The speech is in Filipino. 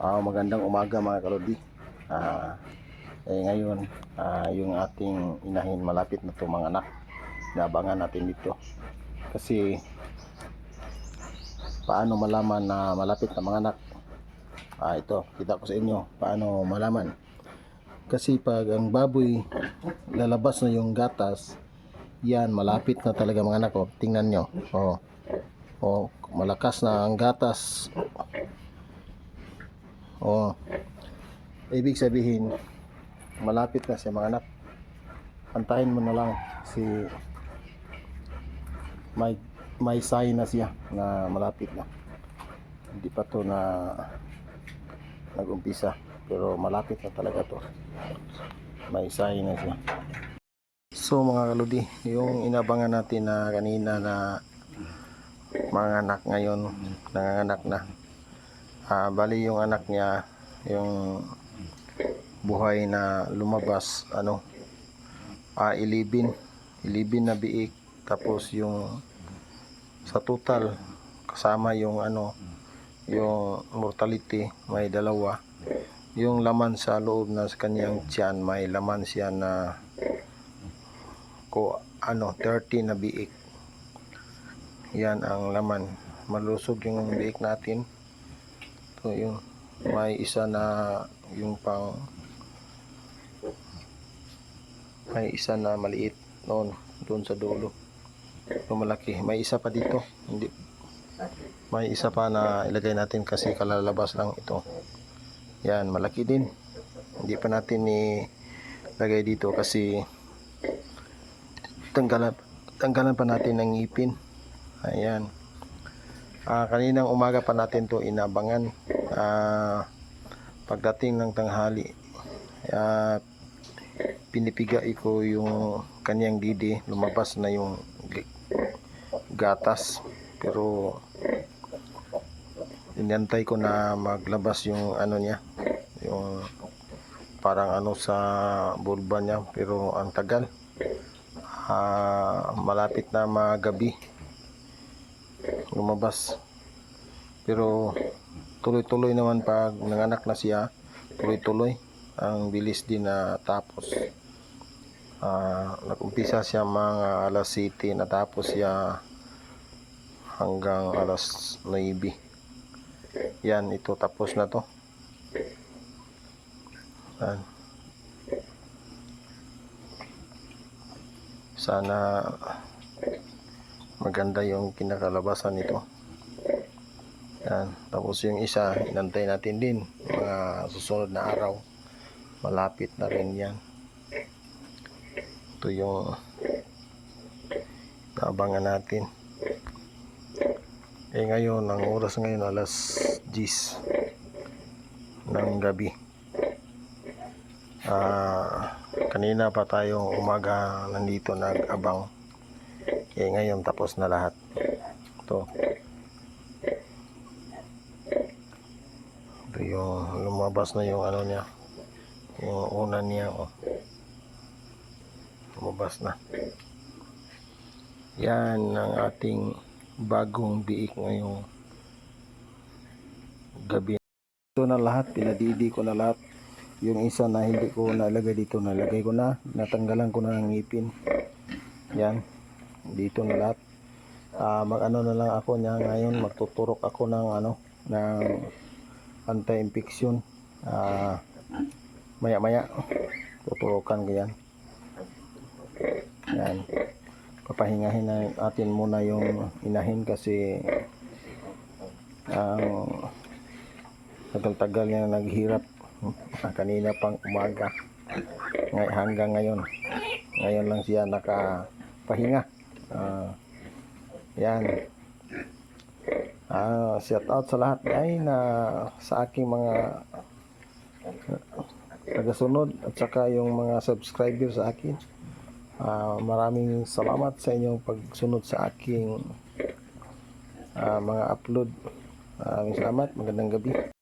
Ah, magandang umaga mga kalodi. Ah, eh ngayon, ah, yung ating inahin malapit na mga anak. Inabangan natin dito. Kasi paano malaman na malapit na mga anak? Ah, ito, kita ko sa inyo paano malaman. Kasi pag ang baboy lalabas na yung gatas, yan malapit na talaga mga anak. Oh. Tingnan nyo. Oh. Oh, malakas na ang gatas. Oh. Ibig sabihin, malapit na siya mga anak. Antahin mo na lang si may may sign na siya na malapit na. Hindi pa to na nag-umpisa pero malapit na talaga to. May sign na siya. So mga kaludi, yung inabangan natin na kanina na mga anak ngayon, nanganganak na. Ah, bali yung anak niya, yung buhay na lumabas, ano, ah, 11, 11 na biik, tapos yung sa total, kasama yung ano, yung mortality, may dalawa. Yung laman sa loob sa kanyang tiyan, may laman siya na ko ano 30 na biik. Yan ang laman. Malusog yung biik natin ito yung may isa na yung pang may isa na maliit noon doon sa dulo. Ito malaki may isa pa dito. Hindi may isa pa na ilagay natin kasi kalalabas lang ito. Yan malaki din. Hindi pa natin ilagay dito kasi tanggalan tanggalan pa natin ng ngipin. Ayan Ah, kaninang umaga pa natin to inabangan. Ah, pagdating ng tanghali ah, pinipigai ko yung kanyang didi. Lumabas na yung gatas. Pero inantay ko na maglabas yung ano niya. Yung parang ano sa bulba niya. Pero ang tagal. Ah, malapit na magabi. Lumabas pero tuloy-tuloy naman pag nanganak na siya tuloy-tuloy ang bilis din na tapos. Ah, nag-umpisa siya mga alas 7 natapos siya hanggang alas 9 yan ito tapos na to. Yan. sana maganda yung kinakalabasan nito yan. tapos yung isa inantay natin din. Mga susunod na araw malapit na rin yan. Ito yung naabangan natin. Eh ngayon ang oras ngayon alas 10 ng gabi. Ah kanina pa tayong umaga nandito nag-abang. Eh ngayon tapos na lahat. Ito ito yung lumabas na yung ano niya. Yung una niya oh. lumabas na. Yan ang ating bagong biik ngayong gabi. Ito na lahat pinadidi ko na lahat. Yung isa na hindi ko nalagay dito nalagay ko na. Natanggalan ko na ng ngipin. Yan dito na lahat. Ah, mag ano na lang ako niya ngayon. Magtuturok ako ng ano ng anti-infection. Ah, maya maya tuturukan ko yan. Yan. Papahingahin na natin muna yung inahin kasi ang tagal-tagal niya naghirap Ah, kanina pang umaga. Ngay hanggang ngayon. Ngayon lang siya nakapahinga. Ah, yan ah shout out sa lahat. Ay na sa aking mga tagasunod at saka yung mga subscriber sa akin. Ah, maraming salamat sa inyong pagsunod sa aking ah, mga upload. Maraming salamat. Magandang gabi